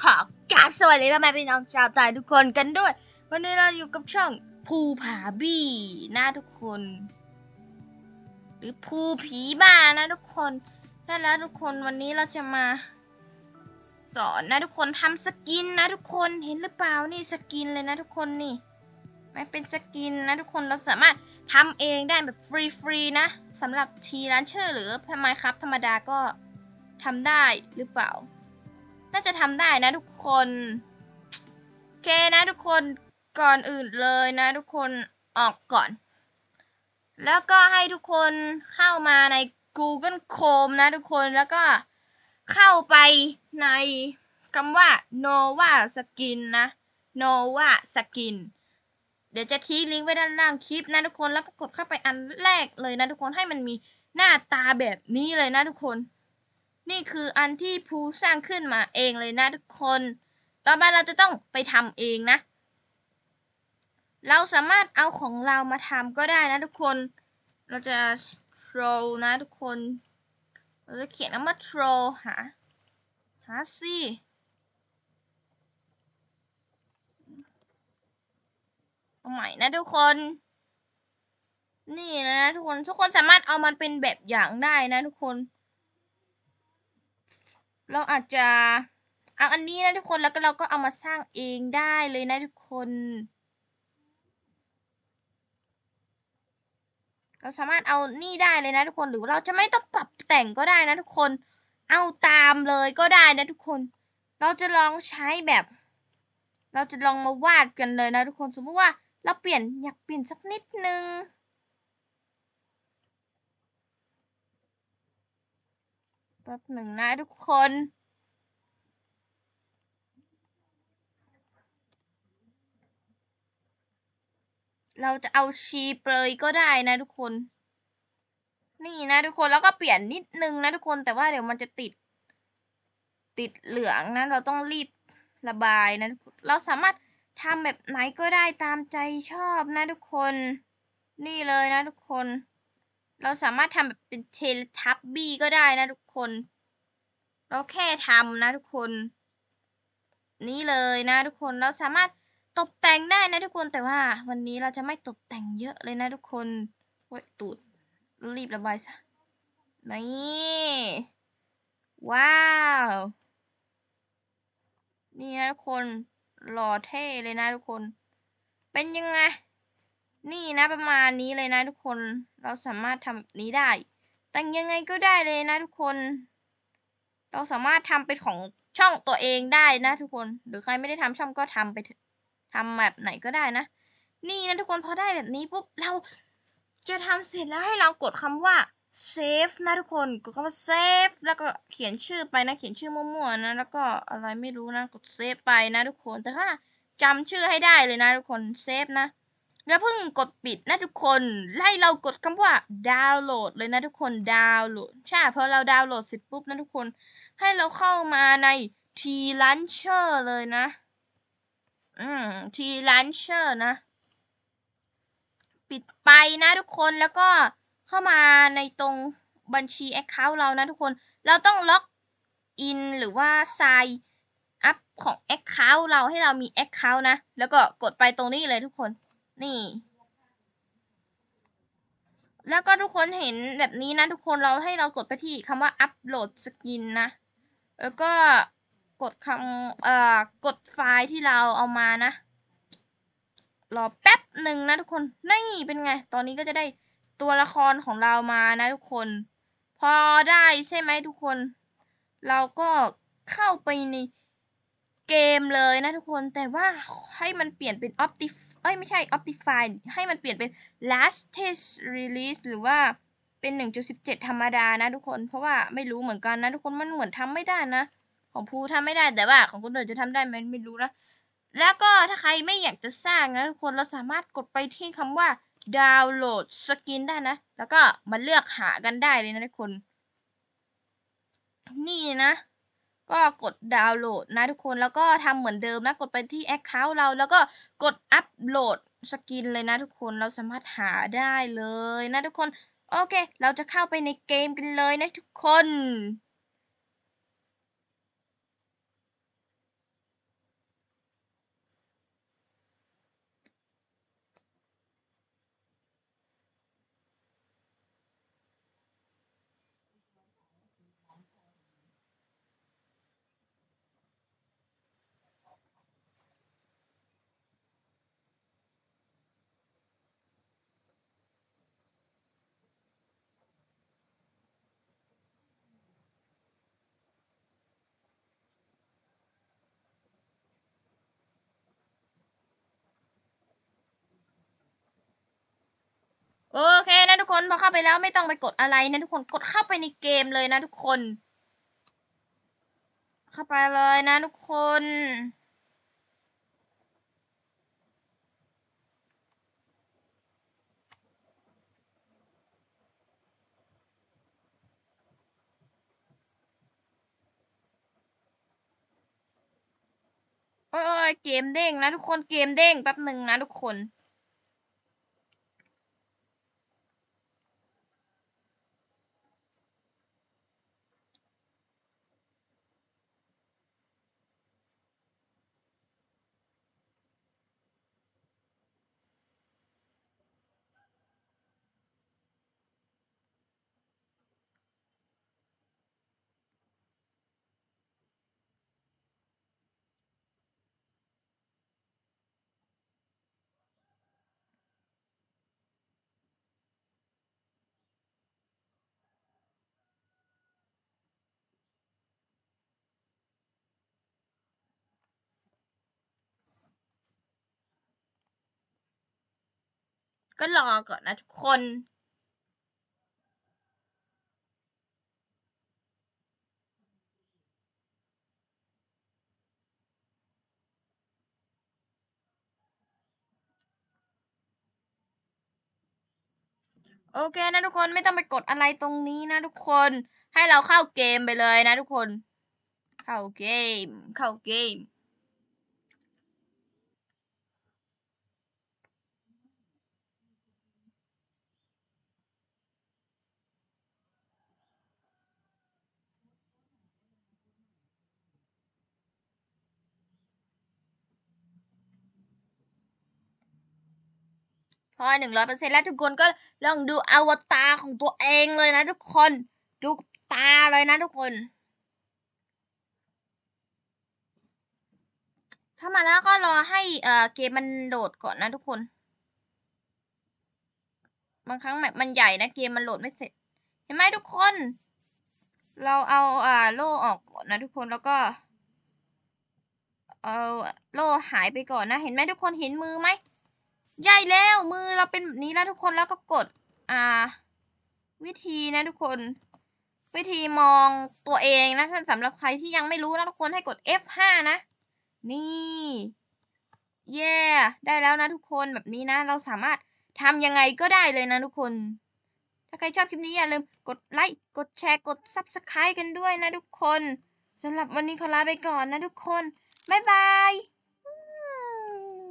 ขอกราบสวัสดีพ่อแม่พี่น้องชาวไทยทุกคนกันด้วย วันนี้เราอยู่กับช่องภูผาบี้นะทุกคน หรือภูผีบ้านะทุกคนนั่นแล้วทุกคนวันนี้เราจะมา สอนนะทุกคนทำสกินนะทุกคนเห็นหรือเปล่านี่สกินเลยนะทุกคนนี่ไม่เป็นสกินนะทุกคนเราสามารถทำเองได้แบบฟรีๆนะสำหรับทีร้านเชอร์หรือทำไมครับธรรมดาก็ทำได้หรือเปล่า น่าจะทำได้นะทุกคนโอเคนะทุกคนก่อนอื่นเลยนะ ทุกคนออกก่อน แล้วก็ให้ทุกคนเข้ามาใน Google Chrome นะทุกคนแล้วก็เข้าไปในคำว่า Nova Skin นะ Nova Skin เดี๋ยวจะทิ้งลิงก์ไว้ด้านล่างคลิปนะทุกคนแล้วก็กดเข้าไปอันแรกเลยนะทุกคนให้มันมีหน้าตาแบบนี้เลยนะทุกคน นี่คืออันที่ภูสร้างขึ้นมาเองเลยนะทุกคน ต่อไปเราจะต้องไปทำเองนะ เราสามารถเอาของเรามาทำก็ได้นะทุกคน เราจะ troll นะทุกคน เราจะเขียนคำว่า troll หา หาสิเอาใหม่นะทุกคน นี่นะทุกคน ทุกคนสามารถเอามันเป็นแบบอย่างได้นะทุกคน เราอาจจะเอาอันนี้นะทุกคนแล้วก็เราก็เอามาสร้างเองได้เลยนะทุกคน เราสามารถเอานี่ได้เลยนะทุกคนหรือเราจะไม่ต้องปรับแต่งก็ได้นะทุกคน เอาตามเลยก็ได้นะทุกคน เราจะลองใช้แบบ เราจะลองมาวาดกันเลยนะทุกคนสมมติว่าเราเปลี่ยนอยากเปลี่ยนสักนิดนึง แป๊บหนึ่งนะทุกคน เราจะเอาชีเปลยก็ได้นะทุกคน นี่นะทุกคนแล้วก็เปลี่ยนนิดนึงนะทุกคนแต่ว่าเดี๋ยวมันจะติด ติดเหลืองนะเราต้องรีบระบายนะเราสามารถทำแบบไหนก็ได้ตามใจชอบนะทุกคน นี่เลยนะทุกคน เราสามารถทำแบบเป็นเทเลทับบี้ก็ได้นะทุกคน เราแค่ทำนะทุกคน นี่เลยนะทุกคนเราสามารถตกแต่งได้นะทุกคนแต่ว่า วันนี้เราจะไม่ตกแต่งเยอะเลยนะทุกคนโอ้ยตูดรีบระบายซะนี่ว้าว นี่นะทุกคนหล่อเท่เลยนะทุกคน เป็นยังไง นี่นะประมาณนี้เลยนะทุกคนเราสามารถทำแบบนี้ได้ แต่งยังไงก็ได้เลยนะทุกคน เราสามารถทำเป็นของช่องตัวเองได้นะทุกคน หรือใครไม่ได้ทำช่องก็ทำไปทำแบบไหนก็ได้นะ นี่นะทุกคนพอได้แบบนี้ปุ๊บเราจะทำเสร็จแล้วให้เรากดคำว่า save นะทุกคนกดคำว่า save แล้วก็เขียนชื่อไปนะเขียนชื่อมั่วๆนะ แล้วก็อะไรไม่รู้นะกด save ไปนะทุกคนแต่ถ้าจำชื่อให้ได้เลยนะทุกคน save นะ อย่าเพิ่งกดปิดนะทุกคนให้เรากดคำว่าดาวน์โหลดเลยนะทุกคนดาวน์โหลดใช่พอเราดาวน์โหลดเสร็จปุ๊บนะทุกคน ให้เราเข้ามาใน T Launcher เลยนะ อืม T Launcher นะ ปิดไปนะทุกคนแล้วก็เข้ามาในตรงบัญชี Account เรานะทุกคน เราต้องล็อกอินหรือว่า sign up ของ Account เราให้เรามี Account นะ แล้วก็กดไปตรงนี้เลยทุกคน นี่ แล้วก็ทุกคนเห็นแบบนี้นะ ทุกคนเราให้เรากดไปที่คำว่าอัปโหลดสกินนะ แล้วก็กดคำเอ่อกดไฟล์ที่เราเอามานะ รอแป๊บหนึ่งนะทุกคน นี่เป็นไง ตอนนี้ก็จะได้ตัวละครของเรามานะทุกคน พอได้ใช่ไหมทุกคน เราก็เข้าไปในเกมเลยนะทุกคนแต่ว่าให้มันเปลี่ยนเป็น Optif เอ้ยไม่ใช่ Optify ให้มันเปลี่ยนเป็น Last Test Release หรือว่าเป็น 1.17 ธรรมดานะทุกคน เพราะว่าไม่รู้เหมือนกันนะทุกคนมันเหมือนทำไม่ได้นะ ของภูทำไม่ได้แต่ว่าของคนอื่นจะทำได้ไหมไม่รู้นะ แล้วก็ถ้าใครไม่อยากจะสร้างนะทุกคนเราสามารถกดไปที่คำว่าดาวน์โหลดสกินได้นะ แล้วก็มาเลือกหากันได้เลยนะทุกคน นี่นะ ก็กดดาวน์โหลดนะทุกคนแล้วก็ทำเหมือนเดิมนะกดไปที่ Account เราแล้วก็กดอัปโหลดสกินเลยนะทุกคนเราสามารถหาได้เลยนะทุกคน โอเค เราจะเข้าไปในเกมกันเลยนะทุกคน คน พอเข้าไปแล้วไม่ต้องไปกดอะไรนะทุกคนกดเข้าไปในเกมเลยนะทุกคน เข้าไปเลยนะทุกคนโอ้ยเกมเด้งนะทุกคนเกมเด้งแป๊บหนึ่งนะทุกคน ก็รอก่อนนะทุกคน โอเคนะทุกคนไม่ต้องไปกดอะไรตรงนี้นะทุกคน ให้เราเข้าเกมไปเลยนะทุกคน เข้าเกม เข้าเกม พอหนึ่งร้อยเปอร์เซ็นต์แล้วทุกคนก็ลองดูอวตารของตัวเองเลยนะทุกคน ดูตาเลยนะทุกคน ถ้ามาแล้วก็รอให้เอ่อเกมมันโหลดก่อนนะทุกคน บางครั้งแบบมันใหญ่นะเกมมันโหลดไม่เสร็จ เห็นไหมทุกคน เราเอาอ่าโล่ออกก่อนนะทุกคนแล้วก็เอาโล่หายไปก่อนนะ เห็นไหมทุกคนเห็นมือไหม ใหญ่แล้วมือเราเป็นแบบนี้แล้วทุกคนแล้วก็กด อ่า วิธีนะทุกคน วิธีมองตัวเองนะถ้าสำหรับใครที่ยังไม่รู้นะทุกคนให้กด F5 นะ นี่เย่ได้แล้วนะทุกคนแบบนี้นะ เราสามารถทำยังไงก็ได้เลยนะทุกคน ถ้าใครชอบคลิปนี้อย่าลืมกดไลค์กดแชร์กด Subscribe กันด้วยนะทุกคนสำหรับวันนี้ขอลาไปก่อนนะทุกคน บ๊ายบาย